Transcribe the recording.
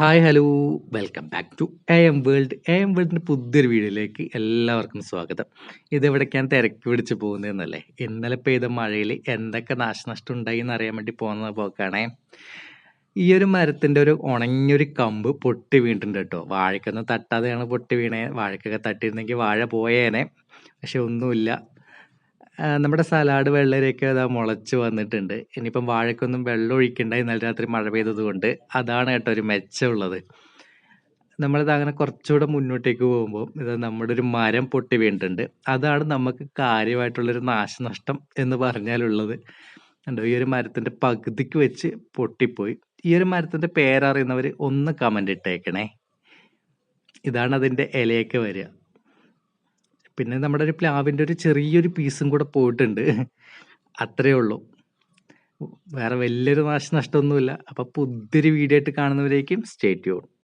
Hi hello. Welcome back to A M world. A M വേൾഡിന്റെ പുതിയൊരു വീഡിയോയിലേക്ക് എല്ലാവർക്കും സ്വാഗതം. ഇതെവിടേക്കാണ് തിരക്ക് പിടിച്ച് പോകുന്നതെന്നല്ലേ? ഇന്നലെ പെയ്ത മഴയിൽ എന്തൊക്കെ നാശനഷ്ടം ഉണ്ടായി എന്ന് അറിയാൻ വേണ്ടി പോകുന്ന പോക്കാണേ. ഈ ഒരു മരത്തിന്റെ ഒരു ഉണങ്ങിയൊരു കമ്പ് പൊട്ടി വീണിട്ടുണ്ട് കേട്ടോ. വാഴക്കൊന്നും തട്ടാതെയാണ് പൊട്ടി വീണേ. വാഴക്കൊക്കെ തട്ടിയിരുന്നെങ്കിൽ വാഴ പോയേനെ. പക്ഷെ ഒന്നുമില്ല. നമ്മുടെ സലാഡ് വെള്ളരിയൊക്കെ അതാ മുളച്ച് വന്നിട്ടുണ്ട്. ഇനിയിപ്പം വാഴയ്ക്കൊന്നും വെള്ളം ഒഴിക്കണ്ട. ഇന്നലെ രാത്രി മഴ പെയ്തത് കൊണ്ട് അതാണ് കേട്ടോ ഒരു മെച്ചമുള്ളത്. നമ്മളിത് അങ്ങനെ കുറച്ചുകൂടെ മുന്നോട്ടേക്ക് പോകുമ്പോൾ ഇത് നമ്മുടെ ഒരു മരം പൊട്ടി വീണിട്ടുണ്ട്. അതാണ് നമുക്ക് കാര്യമായിട്ടുള്ളൊരു നാശനഷ്ടം എന്ന് പറഞ്ഞാലുള്ളത്. കണ്ടോ ഈ ഒരു മരത്തിന്റെ പകുതിക്ക് വെച്ച് പൊട്ടിപ്പോയി. ഈ ഒരു മരത്തിന്റെ പേരറിയുന്നവർ ഒന്ന് കമന്റ് ഇട്ടേക്കണേ. ഇതാണ് അതിന്റെ ഇലയൊക്കെ വരിക. പിന്നെ നമ്മുടെ ഒരു പ്ലാവിന്റെ ഒരു ചെറിയൊരു പീസും കൂടെ പോയിട്ടുണ്ട്. അത്രയേ ഉള്ളൂ. വേറെ വലിയൊരു നാശനഷ്ടമൊന്നുമില്ല അപ്പോൾ പുതിയൊരു വീഡിയോ ആയിട്ട് കാണുന്നവരേക്കും സ്റ്റേറ്റ് യൂൺ